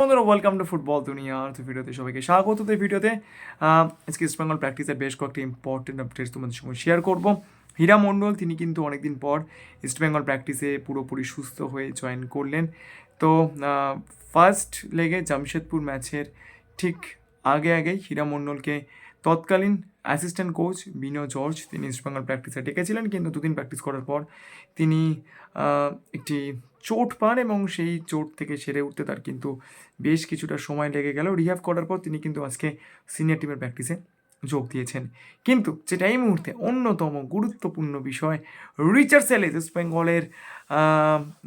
বন্ধুরা welcome to football দুনিয়ার তো ভিডিওতে সবাইকে স্বাগত। তো এই ভিডিওতে আজকে ইস্ট বেঙ্গল প্র্যাকটিসের বেশ কয়েকটি ইম্পর্টেন্ট আপডেটস তোমাদের সঙ্গে শেয়ার করব। হীরা মণ্ডল তিনি কিন্তু অনেকদিন পর ইস্ট বেঙ্গল প্র্যাকটিসে পুরোপুরি সুস্থ হয়ে জয়েন করলেন। তো ফার্স্ট লেগে জামশেদপুর ম্যাচের ঠিক আগে আগেই হীরা মণ্ডলকে তৎকালীন অ্যাসিস্ট্যান্ট কোচ বিনো জর্জ, তিনি ইস্টবেঙ্গল প্র্যাকটিসে ডেকেছিলেন, কিন্তু দুদিন প্র্যাকটিস করার পর তিনি একটি চোট পান এবং সেই চোট থেকে সেরে উঠতে তার কিন্তু বেশ কিছুটা সময় লেগে গেল। রিহ্যাভ করার পর তিনি কিন্তু আজকে সিনিয়র টিমের প্র্যাকটিসে যোগ দিয়েছেন। কিন্তু যেটা এই মুহূর্তে অন্যতম গুরুত্বপূর্ণ বিষয় রিচার্ড সেলেস ইস্ট বেঙ্গলের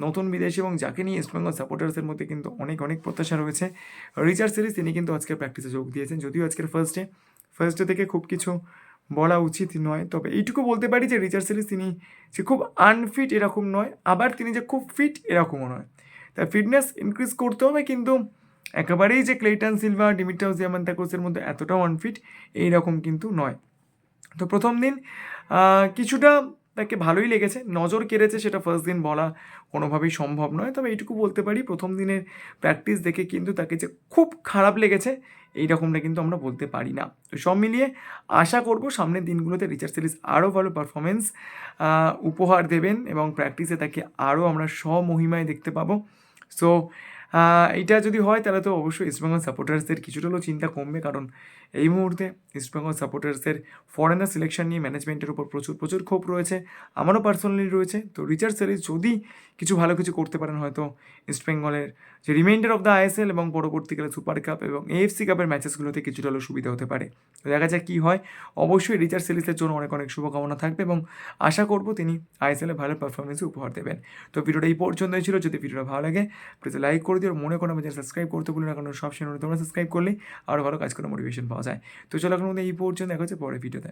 নতুন বিদেশি এবং যাকে নিয়ে ইস্ট বেঙ্গল সাপোর্টার্সের মধ্যে কিন্তু অনেক অনেক প্রত্যাশা রয়েছে রিচার্ড সেলিস তিনি কিন্তু আজকের প্র্যাকটিসে যোগ দিয়েছেন। যদিও আজকের ফার্স্ট ডে ফার্স্ট ডে থেকে খুব কিছু বলা উচিত নয়। তবে এইটুকু বলতে পারি যে রিচার্ড সেলিস তিনি যে খুব আনফিট এরকম নয়, আবার তিনি যে খুব ফিট এরকমও নয়। তার ফিটনেস ইনক্রিজ করতে হবে কিন্তু একেবারেই যে ক্লেটন সিলভা ডিমিটাস দিয়ামান্তাকোসের মধ্যে এতটাও আনফিট এইরকম কিন্তু নয়। তো প্রথম দিন কিছুটা তাকে ভালোই লেগেছে, নজর কেড়েছে সেটা ফার্স্ট দিন বলা কোনোভাবেই সম্ভব নয়। তবে এইটুকু বলতে পারি, প্রথম দিনের প্র্যাকটিস দেখে কিন্তু তাকে যে খুব খারাপ লেগেছে, এইরকমটা কিন্তু আমরা বলতে পারি না। তো সব মিলিয়ে আশা করব সামনের দিনগুলোতে রিচার্ড সিরিজ আরও ভালো পারফরমেন্স উপহার দেবেন এবং প্র্যাকটিসে তাকে আরও আমরা স্বমহিমায় দেখতে পাবো। সো এইটা যদি হয়, তাহলে তো অবশ্যই ইস্টবেঙ্গল সাপোর্টার্সদের কিছুটা হলেও চিন্তা কমবে। কারণ এই মুহূর্তে ইস্টবেঙ্গল সাপোর্টার্সদের ফরেনার সিলেকশন নিয়ে ম্যানেজমেন্টের উপর প্রচুর প্রচুর ক্ষোভ রয়েছে। আমারও পার্সোনালি রয়েছে। তো রিচার্ড সেরিজ যদি কিছু ভালো কিছু করতে পারেন, হয়তো ইস্টবেঙ্গলের যে রিমাইন্ডার অফ দ্য আইএসএল এবং পরবর্তীকালে সুপার কাপ এবং এএফসি কাপের ম্যাচেসগুলোতে কিছুটা হলেও সুবিধা হতে পারে। তো দেখা যাক কী হয়। অবশ্যই রিচার্ড সেলিসের জন্য অনেক অনেক শুভকামনা থাকবে এবং আশা করব তিনি আইএসএলে ভালো পারফরমেন্স উপহার দেবেন। তো ভিডিওটা এই পর্যন্তই ছিল। যদি ভিডিওটা ভালো লাগে প্লিজ লাইক করে দিও আর মনে করো আমাদের সাবস্ক্রাইব করতে বলে না, কারণ সব সময় তোমরা সাবস্ক্রাইব করলে আরও ভালো কাজ করার মোটিভেশন পাওয়া যায়। তো চলো এখন এই পর্যন্ত দেখা হচ্ছে পরের ভিডিওতে